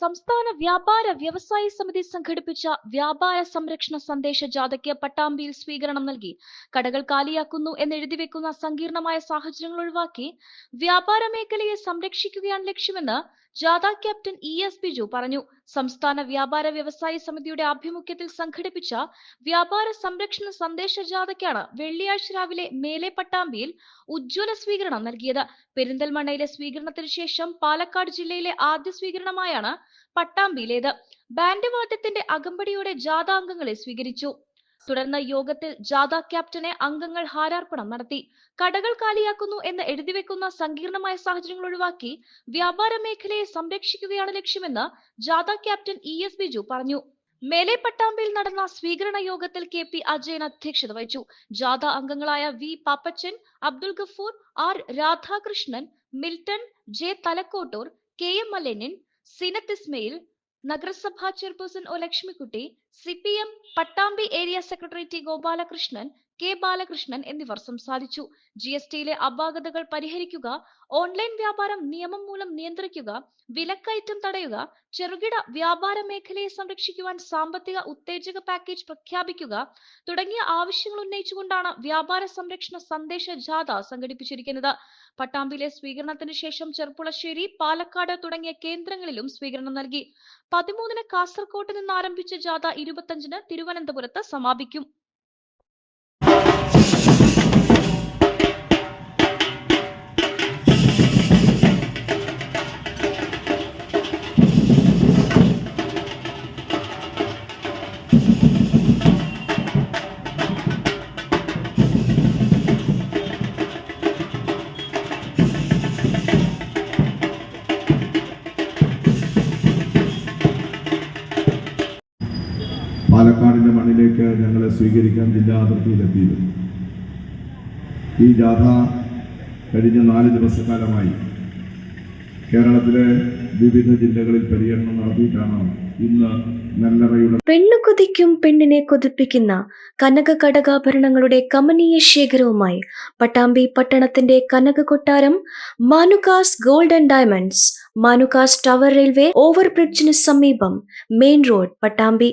സംസ്ഥാന വ്യാപാര വ്യവസായ സമിതി സംഘടിപ്പിച്ച വ്യാപാര സംരക്ഷണ സന്ദേശ ജാഥയ്ക്ക് പട്ടാമ്പിയിൽ സ്വീകരണം നൽകി. കടകൾ കാലിയാക്കുന്നു എന്നെഴുതി വെക്കുന്ന സങ്കീർണമായ സാഹചര്യങ്ങൾ ഒഴിവാക്കി വ്യാപാര മേഖലയെ സംരക്ഷിക്കുകയാണ് ലക്ഷ്യമെന്ന് ജാഥ ക്യാപ്റ്റൻ ഇ എസ് ബിജു പറഞ്ഞു. സംസ്ഥാന വ്യാപാര വ്യവസായ സമിതിയുടെ ആഭിമുഖ്യത്തിൽ സംഘടിപ്പിച്ച വ്യാപാര സംരക്ഷണ സന്ദേശ ജാഥയ്ക്കാണ് വെള്ളിയാഴ്ച രാവിലെ മേലെ പട്ടാമ്പിയിൽ ഉജ്ജ്വല സ്വീകരണം നൽകിയത്. പെരിന്തൽമണ്ണയിലെ സ്വീകരണത്തിന് ശേഷം പാലക്കാട് ജില്ലയിലെ ആദ്യ സ്വീകരണമായാണ് പട്ടാമ്പിയിലേത്. ബാൻഡ് വാദ്യത്തിന്റെ അകമ്പടിയോടെ ജാഥാംഗങ്ങളെ സ്വീകരിച്ചു. തുടർന്ന് യോഗത്തിൽ ജാഥ ക്യാപ്റ്റനെ അംഗങ്ങൾ ഹാരാർപ്പണം നടത്തി. കടകൾ കാലിയാക്കുന്നു എന്ന് എഴുതിവെക്കുന്ന സങ്കീർണമായ സാഹചര്യങ്ങൾ ഒഴിവാക്കി വ്യാപാര മേഖലയെ സംരക്ഷിക്കുകയാണ് ലക്ഷ്യമെന്ന് ജാഥ ക്യാപ്റ്റൻ ഇ എസ് ബിജു പറഞ്ഞു. മേലെ പട്ടാമ്പിയിൽ നടന്ന സ്വീകരണ യോഗത്തിൽ കെ പി അജയൻ അധ്യക്ഷത വഹിച്ചു. ജാഥ അംഗങ്ങളായ V Pappachan Abdul Gafoor R Radhakrishnan Milton J Thalakkottoor K M Malenin സിനത്ത് Ismail നഗരസഭാ chairperson O Lakshmikutty C P M Pattambi area secretary T Gopalakrishnan K Balakrishnan എന്നിവർ സംസാരിച്ചു. ജി എസ് ടിയിലെ അപാകതകൾ പരിഹരിക്കുക ഓൺലൈൻ വ്യാപാരം നിയമം മൂലം നിയന്ത്രിക്കുക വിലക്കയറ്റം തടയുക ചെറുകിട വ്യാപാര മേഖലയെ സംരക്ഷിക്കുവാൻ സാമ്പത്തിക ഉത്തേജക പാക്കേജ് പ്രഖ്യാപിക്കുക തുടങ്ങിയ ആവശ്യങ്ങൾ ഉന്നയിച്ചുകൊണ്ടാണ് വ്യാപാര സംരക്ഷണ സന്ദേശ ജാഥ സംഘടിപ്പിച്ചിരിക്കുന്നത്. പട്ടാമ്പിയിലെ സ്വീകരണത്തിന് ശേഷം ചെർപ്പുളശ്ശേരി പാലക്കാട് തുടങ്ങിയ കേന്ദ്രങ്ങളിലും സ്വീകരണം നൽകി. പതിമൂന്നിന് കാസർകോട്ട് നിന്ന് ആരംഭിച്ച ജാഥ ഇരുപത്തഞ്ചിന് തിരുവനന്തപുരത്ത് സമാപിക്കും. മണ്ണിലേക്ക് ഞങ്ങളെ സ്വീകരിക്കാൻ ജില്ലാ അതിർത്തിയിലെത്തിയത് ഈ ജാഥ കഴിഞ്ഞ നാല് ദിവസക്കാലമായി കേരളത്തിലെ വിവിധ ജില്ലകളിൽ പര്യടനം നടത്തിയിട്ടാണ് ഇന്ന് നെല്ലറയുടെ പെണ്ണു കൊതിക്കും പെണ്ണിനെ കൊതിപ്പിക്കുന്ന കനക കടകാഭരണങ്ങളുടെ കമനീയ ശേഖരവുമായി പട്ടാമ്പി പട്ടണത്തിന്റെ കനക കൊട്ടാരം Manukas gold and diamonds Manukas tower railway ഓവർബ്രിഡ്ജിന് സമീപം മെയിൻ റോഡ് പട്ടാമ്പി